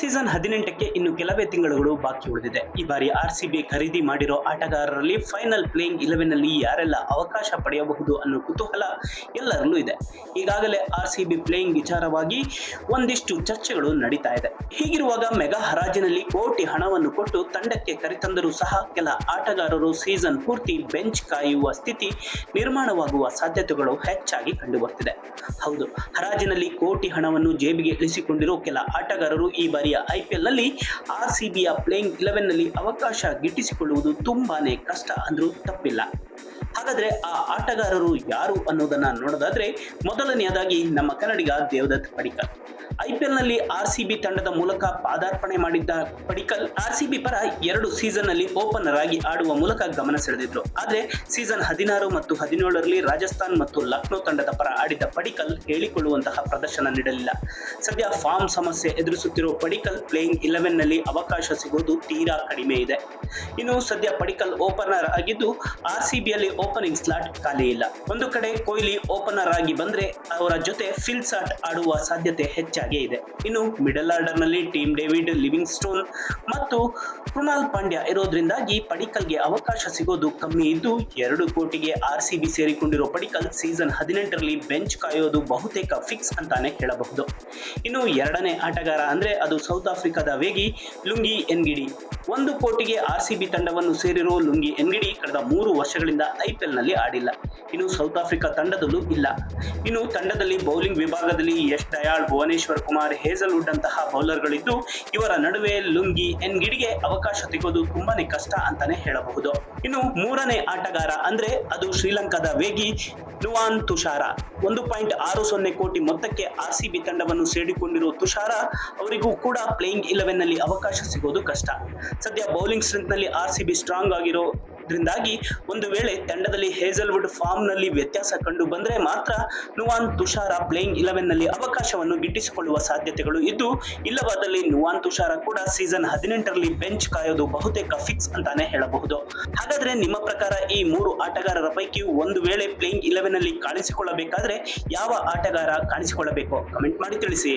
Season ಹದಿನೆಂಟಕ್ಕೆ ಇನ್ನು ಕೆಲವೇ ತಿಂಗಳುಗಳು ಬಾಕಿ ಉಳಿದಿದೆ. ಈ ಬಾರಿ ಆರ್ ಸಿ ಖರೀದಿ ಮಾಡಿರೋ ಆಟಗಾರರಲ್ಲಿ ಫೈನಲ್ ಪ್ಲೇಯಿಂಗ್ ಇಲೆವೆನ್ ಅಲ್ಲಿ ಯಾರೆಲ್ಲ ಅವಕಾಶ ಪಡೆಯಬಹುದು ಅನ್ನೋ ಕುತೂಹಲ ಎಲ್ಲರಲ್ಲೂ ಇದೆ. ಈಗಾಗಲೇ ಆರ್ ಸಿ ಪ್ಲೇಯಿಂಗ್ ವಿಚಾರವಾಗಿ ಒಂದಿಷ್ಟು ಚರ್ಚೆಗಳು ನಡೀತಾ ಇದೆ. ಹೀಗಿರುವಾಗ ಮೆಗಾ ಹರಾಜಿನಲ್ಲಿ ಕೋಟಿ ಹಣವನ್ನು ಕೊಟ್ಟು ತಂಡಕ್ಕೆ ಕರೆತಂದರೂ ಸಹ ಕೆಲ ಆಟಗಾರರು ಸೀಸನ್ ಪೂರ್ತಿ ಬೆಂಚ್ ಕಾಯುವ ಸ್ಥಿತಿ ನಿರ್ಮಾಣವಾಗುವ ಸಾಧ್ಯತೆಗಳು ಹೆಚ್ಚಾಗಿ ಕಂಡುಬರುತ್ತಿದೆ. ಹೌದು, ಹರಾಜಿನಲ್ಲಿ ಕೋಟಿ ಹಣವನ್ನು ಜೇಬಿಗೆ ಇಳಿಸಿಕೊಂಡಿರುವ ಕೆಲ ಆಟಗಾರರು ಈ ಬಾರಿಯ ಐಪಿಎಲ್ನಲ್ಲಿ ಆರ್ ಸಿ ಬಿಯ ಪ್ಲೇಯಿಂಗ್ ಇಲೆವೆನ್ನಲ್ಲಿ ಅವಕಾಶ ಗಿಟ್ಟಿಸಿಕೊಳ್ಳುವುದು ತುಂಬಾನೇ ಕಷ್ಟ ಅಂದ್ರೂ ತಪ್ಪಿಲ್ಲ. ಹಾಗಾದ್ರೆ ಆ ಆಟಗಾರರು ಯಾರು ಅನ್ನೋದನ್ನ ನೋಡೋದಾದ್ರೆ ಮೊದಲನೆಯದಾಗಿ ನಮ್ಮ ಕನ್ನಡಿಗ ದೇವದತ್ ಪಡಿಕಲ್. ಐಪಿಎಲ್ನಲ್ಲಿ ಆರ್ ಸಿ ಬಿ ತಂಡದ ಮೂಲಕ ಪಾದಾರ್ಪಣೆ ಮಾಡಿದ್ದ ಪಡಿಕಲ್ ಆರ್ ಸಿ ಬಿ ಪರ ಎರಡು ಸೀಸನ್ನಲ್ಲಿ ಓಪನರ್ ಆಗಿ ಆಡುವ ಮೂಲಕ ಗಮನ ಸೆಳೆದಿದ್ರು. ಆದ್ರೆ ಸೀಸನ್ ಹದಿನಾರು ಮತ್ತು ಹದಿನೇಳರಲ್ಲಿ ರಾಜಸ್ಥಾನ್ ಮತ್ತು ಲಕ್ನೋ ತಂಡದ ಪರ ಆಡಿದ್ದ ಪಡಿಕಲ್ ಹೇಳಿಕೊಳ್ಳುವಂತಹ ಪ್ರದರ್ಶನ ನೀಡಲಿಲ್ಲ. ಸದ್ಯ ಫಾರ್ಮ್ ಸಮಸ್ಯೆ ಎದುರಿಸುತ್ತಿರುವ ಪಡಿಕಲ್ ಪ್ಲೇಯಿಂಗ್ ಇಲೆವೆನ್ನಲ್ಲಿ ಅವಕಾಶ ಸಿಗೋದು ತೀರಾ ಕಡಿಮೆ ಇದೆ. ಇನ್ನು ಸದ್ಯ ಪಡಿಕಲ್ ಓಪನರ್ ಆಗಿದ್ದು ಆರ್ ಸಿ ಬಿಯಲ್ಲಿ ಓಪನಿಂಗ್ ಸ್ಲಾಟ್ ಖಾಲಿ ಇಲ್ಲ. ಒಂದು ಕಡೆ ಕೊಹ್ಲಿ ಓಪನರ್ ಆಗಿ ಬಂದ್ರೆ ಅವರ ಜೊತೆ ಫಿಲ್ ಸಾಟ್ ಆಡುವ ಸಾಧ್ಯತೆ ಹೆಚ್ಚಾಗೇ ಇದೆ. ಇನ್ನು ಮಿಡಲ್ ಆರ್ಡರ್ನಲ್ಲಿ ಟೀಮ್ ಡೇವಿಡ್ ಲಿವಿಂಗ್ ಸ್ಟೋನ್ ಮತ್ತು ಕೃಣಾಲ್ ಪಾಂಡ್ಯ ಇರೋದ್ರಿಂದಾಗಿ ಪಡಿಕಲ್ಗೆ ಅವಕಾಶ ಸಿಗೋದು ಕಮ್ಮಿ. ಇದ್ದು ಎರಡು ಕೋಟಿಗೆ ಆರ್ ಸಿ ಬಿ ಸೇರಿಕೊಂಡಿರೋ ಪಡಿಕಲ್ ಸೀಸನ್ ಹದಿನೆಂಟರಲ್ಲಿ ಬೆಂಚ್ ಕಾಯೋದು ಬಹುತೇಕ ಫಿಕ್ಸ್ ಅಂತಾನೆ ಹೇಳಬಹುದು. ಇನ್ನು ಎರಡನೇ ಆಟಗಾರ ಅಂದ್ರೆ ಅದು ಸೌತ್ ಆಫ್ರಿಕಾದ ವೇಗಿ ಲುಂಗಿ ಎನ್ಗಿಡಿ. ಒಂದು ಕೋಟಿಗೆ ಆರ್ ಸಿ ಬಿ ತಂಡವನ್ನು ಸೇರಿರುವ ಲುಂಗಿ ಎನ್ಗಿಡಿ ಕಳೆದ ಮೂರು ವರ್ಷಗಳಿಂದ ಐಪಿಎಲ್ನಲ್ಲಿ ಆಡಿಲ್ಲ. ಇನ್ನು ಸೌತ್ ಆಫ್ರಿಕಾ ತಂಡದಲ್ಲೂ ಇಲ್ಲ. ಇನ್ನು ತಂಡದಲ್ಲಿ ಬೌಲಿಂಗ್ ವಿಭಾಗದಲ್ಲಿ ಯಶ್ ದಯಾಳ್, ಭುವನೇಶ್ವರ್ ಕುಮಾರ್ ಹೇಸಲ್ವುಡ್ ಅಂತಹ ಬೌಲರ್ಗಳಿದ್ದು, ಇವರ ನಡುವೆ ಲುಂಗಿ ಎನ್ಗಿಡಿಗೆ ಅವಕಾಶ ಸಿಗೋದು ತುಂಬಾನೇ ಕಷ್ಟ ಅಂತಾನೆ ಹೇಳಬಹುದು. ಇನ್ನು ಮೂರನೇ ಆಟಗಾರ ಅಂದ್ರೆ ಅದು ಶ್ರೀಲಂಕಾದ ವೇಗಿ ನುವಾನ್ ತುಷಾರ. ಒಂದು ಪಾಯಿಂಟ್ ಆರು ಸೊನ್ನೆ ಕೋಟಿ ಮೊತ್ತಕ್ಕೆ ಆರ್ ಸಿ ಬಿ ತಂಡವನ್ನು ಸೇರಿಕೊಂಡಿರುವ ತುಷಾರ ಅವರಿಗೂ ಕೂಡ ಪ್ಲೇಯಿಂಗ್ ಇಲೆವೆನ್ನಲ್ಲಿ ಅವಕಾಶ ಸಿಗೋದು ಕಷ್ಟ. ಸದ್ಯ ಬೌಲಿಂಗ್ ಸ್ಟ್ರೆಂತ್ನಲ್ಲಿ ಆರ್ ಸಿ ಬಿ ಸ್ಟ್ರಾಂಗ್ ಆಗಿರೋದ್ರಿಂದಾಗಿ ಒಂದು ವೇಳೆ ತಂಡದಲ್ಲಿ ಹೇಜಲ್ವುಡ್ ಫಾರ್ಮ್ನಲ್ಲಿ ವ್ಯತ್ಯಾಸ ಕಂಡು ಬಂದರೆ ಮಾತ್ರ ನುವಾನ್ ತುಷಾರ ಪ್ಲೇಯಿಂಗ್ ಇಲೆವೆನ್ನಲ್ಲಿ ಅವಕಾಶವನ್ನು ಗಿಟ್ಟಿಸಿಕೊಳ್ಳುವ ಸಾಧ್ಯತೆಗಳು ಇದ್ದು, ಇಲ್ಲವಾದಲ್ಲಿ ನುವಾನ್ ತುಷಾರ ಕೂಡ ಸೀಸನ್ ಹದಿನೆಂಟರಲ್ಲಿ ಬೆಂಚ್ ಕಾಯೋದು ಬಹುತೇಕ ಫಿಕ್ಸ್ ಅಂತಾನೆ ಹೇಳಬಹುದು. ಹಾಗಾದ್ರೆ ನಿಮ್ಮ ಪ್ರಕಾರ ಈ ಮೂರು ಆಟಗಾರರ ಪೈಕಿ ಒಂದು ವೇಳೆ ಪ್ಲೇಯಿಂಗ್ ಇಲೆವೆನ್ ಅಲ್ಲಿ ಕಾಣಿಸಿಕೊಳ್ಳಬೇಕಾದ್ರೆ ಯಾವ ಆಟಗಾರ ಕಾಣಿಸಿಕೊಳ್ಳಬೇಕು? ಕಮೆಂಟ್ ಮಾಡಿ ತಿಳಿಸಿ.